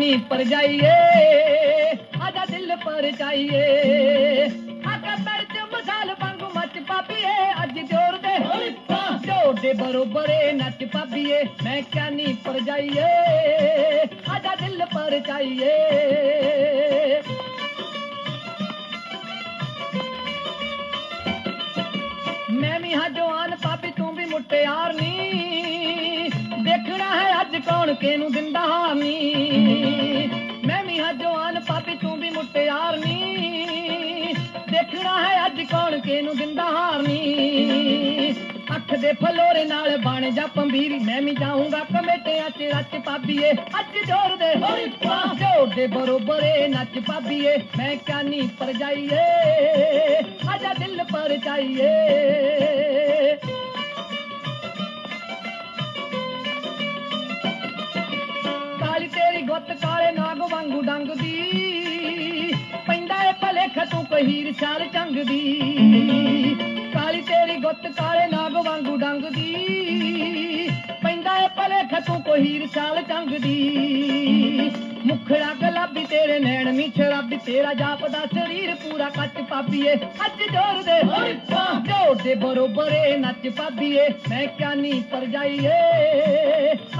ਨੀ ਪਰ ਜਾਈਏ ਆਜਾ ਦਿਲ ਪਰ ਜਾਈਏ ਆਕਾ ਪੈਰ ਚ ਮਸਾਲ ਵਾਂਗੂ ਮੱਚ ਪਾਪੀਏ ਅੱਜ ਜੋਰ ਦੇ ਜੋਰ ਦੇ ਬਰੋਬਰੇ ਨੱਚ ਪਾਪੀਏ। ਮੈਂ ਕਿਆ ਨੀ ਪਰ ਜਾਈਏ ਆਜਾ ਦਿਲ ਪਰ ਜਾਈਏ ਮੈਂ ਵੀ ਹਾਂ ਜਵਾਨ ਪਾਪੀ ਤੂੰ ਵੀ ਮੁਟਿਆਰ ਨੀ ਦੇਖਣਾ ਹੈ ਅੱਜ ਕੌਣ ਕਿਹਨੂੰ ਦਿੰਦਾ ਹਾਰ ਅੱਜ ਕੌਣ ਕਿਹਨੂੰ ਦਿੰਦਾ ਹਾਰ ਅੱਖ ਦੇ ਫਲੋਰੇ ਨਾਲ ਬਣ ਜਾ ਪੰਬੀਰੀ, ਮੈਂ ਵੀ ਜਾਊਂਗਾ ਕਮੇਟਿਆਂ ਤੇ ਰੱਚ ਪਾਬੀਏ ਅੱਜ ਜੋਰ ਦੇ ਜੋਰ ਦੇ ਬਰੋਬਰੇ ਨੱਚ ਪਾਬੀਏ ਮੈਂ ਕਾਨੀ ਪਰ ਜਾਈਏ ਆਜਾ ਦਿਲ ਪਰ ਜਾਈਏ ਕਾਲੀ ਤੇਰੀ ਗੁੱਤ ਕਾਲੇ ਨਾਗ ਵਾਂਗੂ ਡੰਗਦੀ। ਭਲੇਖ ਤੂੰ ਕਹੀਰ ਛਾਲ ਚੰਗਦੀ ਕਾਲੀ ਤੇਰੀ ਗੁੱਤ ਕਾਲੇ ਨਾਗ ਵਾਂਗੂ ਡੰਗਦੀ। ਪੈਂਦਾ ਏ ਭਲੇਖ ਤੂੰ ਕਹੀਰ ਛਾਲ ਚੰਗਦੀ ਮੁਖੜਾ ਗਲਾਬੀ ਤੇਰੇ ਨੈਣ ਨੀ ਸ਼ਰਾਬੀ ਤੇਰਾ ਜਾਪਦਾ ਸਰੀਰ ਪੂਰਾ ਕੱਚ ਪਾਪੀਏ। ਅੱਜ ਜੋਰ ਦੇ ਜੋਰ ਦੇ ਬਰੋਬਰੇ ਨੱਚ ਪਾਪੀਏ। ਮੈਂ ਕਿਆ ਨੀ ਪਰ ਜਾਈਏ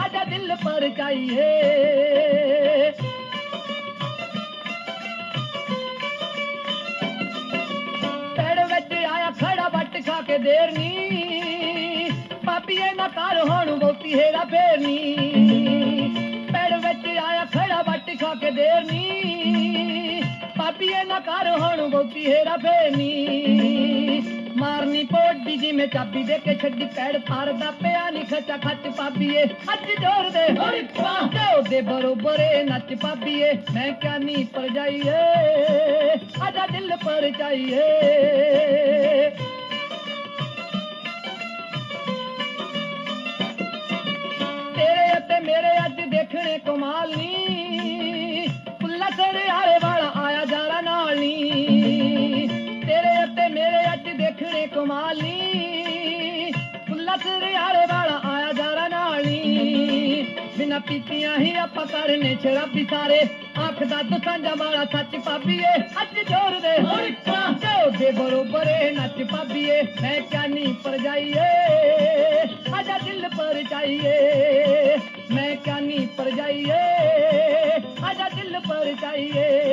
ਆਜਾ ਦਿਲ ਪਰ ਜਾਈਏ ਕੇ ਦੇਰ ਪਾਪੀਏ ਨਾ ਕਰ ਹੁਣ ਬਹੁਤੀ ਹੇਰਾ ਫੇਰਨੀ। ਪੈੜ ਵਿੱਚ ਆਇਆ ਖੜਾ ਵੱਟ ਖਾ ਕੇ ਦੇਰ ਪਾਪੀਏ ਨਾ ਕਰ ਹੁਣ ਬਹੁਤੀ ਹੇਰਾ ਫੇਰਨੀ। ਮਾਰਨੀ ਪੋਡੀ ਜਿਵੇਂ ਚਾਬੀ ਦੇ ਕੇ ਛੱਡੀ ਪੈੜ ਫਾਰਦਾ ਪਿਆ ਨੀ ਖਚਾ ਖੱਚ ਪਾਪੀਏ। ਅੱਜ ਜੋਰ ਦੇ ਜੋਰ ਦੇ ਬਰੋਬਰੇ ਨੱਚ ਪਾਪੀਏ। ਮੈਂ ਕਿਆ ਨੀ ਪਰ ਜਾਈਏ ਆਜਾ ਦਿਲ ਪਰ ਜਾਈਏ ਮੇਰੇ ਅੱਜ ਦੇਖਣੇ ਕਮਾਲ ਨੀ। ਪੁੱਲਾ ਤੇਰੇ ਆਲੇ ਵਾਲਾ ਆਇਆ ਜਾਰਾ ਨਾਲ ਨੀ। ਤੇਰੇ ਅਤੇ ਮੇਰੇ ਅੱਜ ਦੇਖਣੇ ਕਮਾਲ ਨੀ। ਪੁੱਲਾ ਤੇਰੇ ਆਲੇ ਵਾਲਾ ਆਇਆ ਜਾਰਾ ਨਾਲ ਨੀ। ਬਿਨਾ ਪੀਤੀਆਂ ਹੀ ਆਪਾਂ ਕਰਨੇ ਸ਼ਰਾਬੀ ਸਾਰੇ। ਅੱਖ ਦਾ ਦਸਾਂਜਾ ਵਾਲਾ ਸੱਚ ਪਾਬੀਏ ਅੱਜ ਜੋਰ ਦੇ ਜੋਰ ਦੇ ਬਰੋਬਰੇ ਨੱਚ ਪਾਬੀਏ ਮੈਂ ਕਿਆ ਨੀ ਪਰ ਜਾਈਏ। पर जाइए आजा दिल पर जाइए